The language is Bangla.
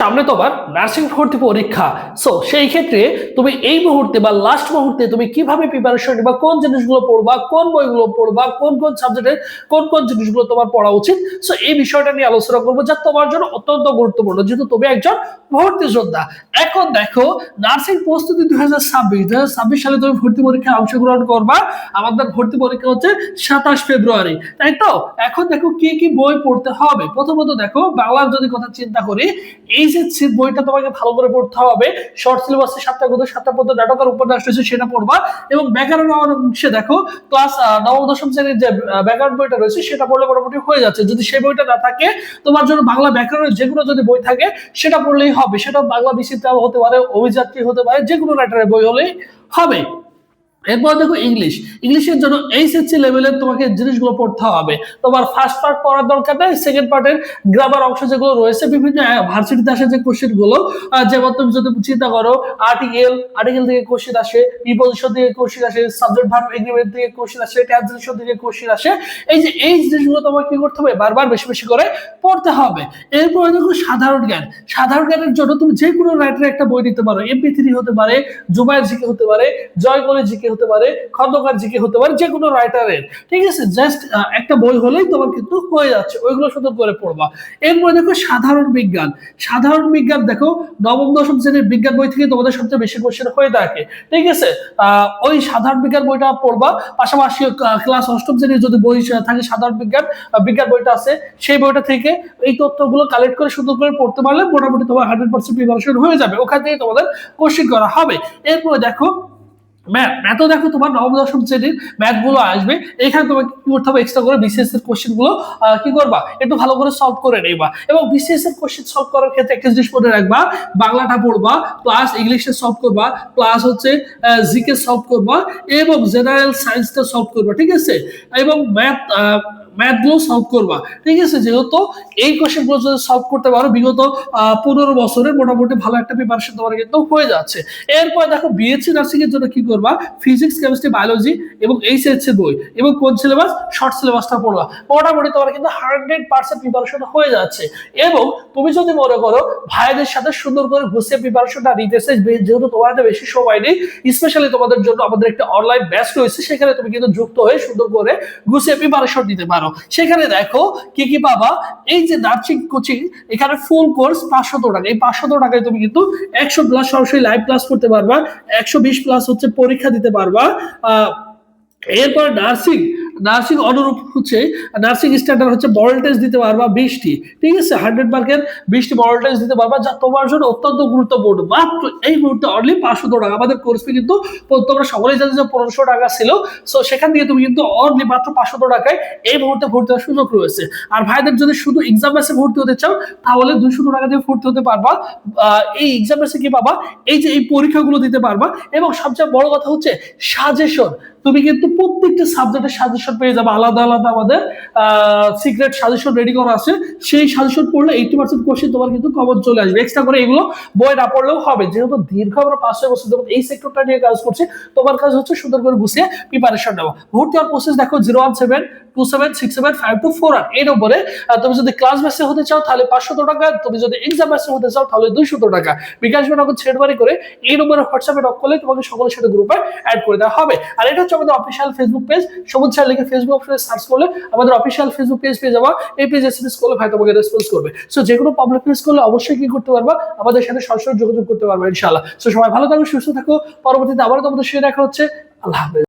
সামনে তোমার নার্সিং ভর্তি পরীক্ষা। সো সেই ক্ষেত্রে তুমি এই মুহূর্তে বা লাস্ট মুহূর্তে তুমি কীভাবে প্রিপারেশন নিবা, কোন জিনিসগুলো পড়বা, কোন বইগুলো পড়বা, কোন কোন সাবজেক্টের কোন কোন জিনিসগুলো তোমার পড়া উচিত? সো এই বিষয়টা নিয়ে আলোচনা করব যা তোমার জন্য অত্যন্ত গুরুত্বপূর্ণ। যেহেতু তুমি একজন ভর্তি যোদ্ধা, এখন দেখো নার্সিং প্রস্তুতি দুই হাজার ছাব্বিশ, দুই হাজার ছাব্বিশ সালে তুমি ভর্তি পরীক্ষায় অংশগ্রহণ করবা। আমাদের ভর্তি পরীক্ষা হচ্ছে সাতাশ ফেব্রুয়ারি, তাই তো? এখন দেখো কি কি বই পড়তে হবে? প্রথমত দেখো বাংলার যদি কথা চিন্তা করি এইচএসসি বইটা তোমাকে ভালো করে পড়তে হবে। শর্ট সিলেবাসে সাতটা গত সাতটা পর্যন্ত নাটকের উপন্যাস রয়েছে সেটা পড়বা। এবং ব্যাকরণ অংশে দেখো ক্লাস নবম, দশম শ্রেণির যে ব্যাকরণ বইটা রয়েছে, সেটা পড়লে মোটামুটি হয়ে যাচ্ছে। যদি সেই বইটা না থাকে, তোমার জন্য বাংলা ব্যাকরণের যে কোনো যদি বই থাকে, সেটা পড়লেই হবে। সেটা বাংলা বিচিত্র হতে পারে অভিযাত্রী হতে পারে যে কোনো রাইটারের বই হলেই হবে। এরপর দেখো ইংলিশ ইংলিশের জন্য এইচএসসি লেভেলের তোমাকে জিনিসগুলো পড়তে হবে। তোমার ফার্স্ট পার্ট পড়ার দরকার নেই সেকেন্ড পার্টের গ্রামার অংশ যেগুলো রয়েছে, বিভিন্ন ভার্সিটিতে আসে যে কোশ্চেনগুলো যেমন তুমি যদি চিন্তা করো আর্টিকেল আর্টিকেল থেকে কোশ্চেন আসে প্রিপোজিশন থেকে কোশ্চেন আসে সাবজেক্ট ভার্ব এগ্রিমেন্ট থেকে কোশ্চেন আসে ট্রান্সলেশন থেকে কোশ্চেন আসে, এই যে এই জিনিসগুলো তোমাকে কি করতে হবে? বারবার বেশি বেশি করে পড়তে হবে। এরপরে দেখো সাধারণ জ্ঞান। সাধারণ জ্ঞানের জন্য তুমি যে কোনো রাইটারের একটা বই নিতে পারো। এমপি থ্রি হতে পারে জুবাইর জিকে হতে পারে জয়কলি জিকে হতে পারে, খন্দকার জিকে হতে পারে যে কোনো রাইটারের ঠিক আছে? জাস্ট একটা বই হলেই তোমার কিন্তু হয়ে যাচ্ছে, ওইগুলো সুন্দর করে পড়বা। এরপরে দেখো সাধারণ বিজ্ঞান। সাধারণ বিজ্ঞান দেখো, নবম, দশম শ্রেণির বিজ্ঞান বই থেকে তোমাদের সবচেয়ে বেশি কোশ্চেন হয়ে থাকে। ঠিক আছে? ওই সাধারণ বিজ্ঞান বইটা পড়বা। পাশাপাশি ক্লাস অষ্টম শ্রেণির যদি বই থাকে সাধারণ বিজ্ঞান বিজ্ঞান বইটা আছে, সেই বইটা থেকে এই তথ্যগুলো কালেক্ট করে সুন্দর করে পড়তে পারলে মোটামুটি তোমার হান্ড্রেড পার্সেন্ট প্রিপারেশন হয়ে যাবে। ওখান থেকে তোমাদের কোশ্চেন করা হবে। এরপরে দেখো ম্যাথ ম্যাথও দেখো তোমার নবম দশম শ্রেণির ম্যাথগুলো আসবে। এখানে তোমাকে কি করতে হবে? এক্সট্রা করে বিসিএস এর কোশ্চেনগুলো আহ, কি করবা? একটু ভালো করে সলভ করে নেবা এবং বিসিএস এর কোশ্চেন সলভ করার ক্ষেত্রে একটা জিনিস মনে রাখবা বাংলাটা পড়বা প্লাস ইংলিশে সলভ করবা প্লাস হচ্ছে জিকে সলভ করবা এবং জেনারেল সায়েন্সটা সলভ করবা ঠিক আছে? এবং ম্যাথ ম্যাথগুলো সলভ করবা। ঠিক আছে? যেহেতু এই কোশ্চেনগুলো যদি সলভ করতে পারো, বিগত পনেরো বছরের মোটামুটি ভালো একটা প্রিপারেশন তোমার কিন্তু হয়ে যাচ্ছে। এরপর দেখো বিএসসি নার্সিং এর জন্য কি করবা? ফিজিক্স কেমিস্ট্রি বায়োলজি এবং এইচএস এর বই এবং কোন সিলেবাস শর্ট সিলেবাসটা পড়বা। মোটামুটি তোমার কিন্তু হান্ড্রেড পার্সেন্ট প্রিপারেশন হয়ে যাচ্ছে। এবং তুমি যদি মনে করো ভাইদের সাথে সুন্দর করে গুছিয়ে প্রিপারেশনটা নিতেছে যেহেতু তোমার হাতে বেশি সময় নেই স্পেশালি তোমাদের জন্য আমাদের একটা অনলাইন ব্যাচ রয়েছে, সেখানে তুমি কিন্তু যুক্ত হয়ে সুন্দর করে গুছিয়ে প্রিপারেশন নিতে পারো সেখানে দেখো কি কি পাবা? এই যে নার্সিং, কোচিং, এখানে ফুল কোর্স পাঁচশত টাকা। এই পাঁচশত টাকায় তুমি কিন্তু একশো প্লাস সরাসরি লাইভ ক্লাস করতে পারবা। একশো বিশ প্লাস হচ্ছে পরীক্ষা দিতে পারবা। এরপর নার্সিং নার্সিং অনুরূপ হচ্ছে, নার্সিং স্ট্যান্ডার্ড হচ্ছে টেস্ট দিতে পারবা বিশটি। ঠিক আছে? হান্ড্রেড মার্কের বিশটি টেস্ট দিতে পারবা, যা তোমার জন্য অত্যন্ত গুরুত্বপূর্ণ। মাত্র এই মুহূর্তে অনলি পাঁচশো টাকা। আমাদের কোর্স কিন্তু তোমরা সকলেই জানো যে পনেরোশো টাকা ছিল। সো সেখান থেকে তুমি কিন্তু অনলি মাত্র পাঁচশো টাকায় এই মুহূর্তে ভর্তি হওয়ার সুযোগ রয়েছে। আর ভাইদের যদি শুধু এক্সাম বেসে ভর্তি হতে চাও, তাহলে দুইশো টাকা দিয়ে ভর্তি হতে পারবা। এই এক্সাম বেসে কি পাবা? এই যে এই পরীক্ষাগুলো দিতে পারবা। এবং সবচেয়ে বড় কথা হচ্ছে সাজেশন তুমি কিন্তু প্রত্যেকটা সাবজেক্টের সাজেশন পেয়ে যাবে। আলাদা আলাদা আমাদের সিক্রেট সাজেশন রেডি করা আছে। সেই সাজেশন পড়লে এইটি পার্সেন্ট কোশ্চেন তোমার কিন্তু কমন চলে আসবে। এক্সট্রা করে এগুলো বই না পড়লেও হবে। যেহেতু দীর্ঘ আমরা পাঁচ ছয় বছর যাবত এই সেক্টরটা নিয়ে কাজ করছি, তোমার কাজ হচ্ছে সুন্দর করে গুছিয়ে প্রিপারেশন নেওয়া। ভর্তি হওয়ার প্রসেস দেখো zero one seven two seven six seven five two four আর এই নম্বরে তুমি যদি ক্লাস বেসে হতে চাও, তাহলে পাঁচশত টাকা। তুমি যদি এক্সাম বেসে হতে চাও, তাহলে দুইশত টাকা। বিকাশ নগদ ছেড়বাড়ি করে এই নম্বরে হোয়াটসঅ্যাপে নক করলে তোমাকে সকলের সাথে গ্রুপে অ্যাড করে দেওয়া হবে। আর এটা হচ্ছে আমাদের official Facebook page Sabuj sir লিখে ফেসবুক অপশনে সার্চ করলে আমাদের অফিসিয়াল ফেসবুক পেজ পেয়ে যাওয়া এই পেজ এসএমএস করলে ভাই তোমাকে রেসপন্স করবে। সো যে কোনো প্রবলেম ফেস করলে অবশ্যই কি করতে পারবা। আমাদের সাথে সরাসরি যোগাযোগ করতে পারবা ইনশাআল্লাহ। সো সবাই ভালো থাকো, সুস্থ থাকো। পরবর্তীতে আবারও তোমাদের সাথে দেখা হচ্ছে। আল্লাহ হাফেজ।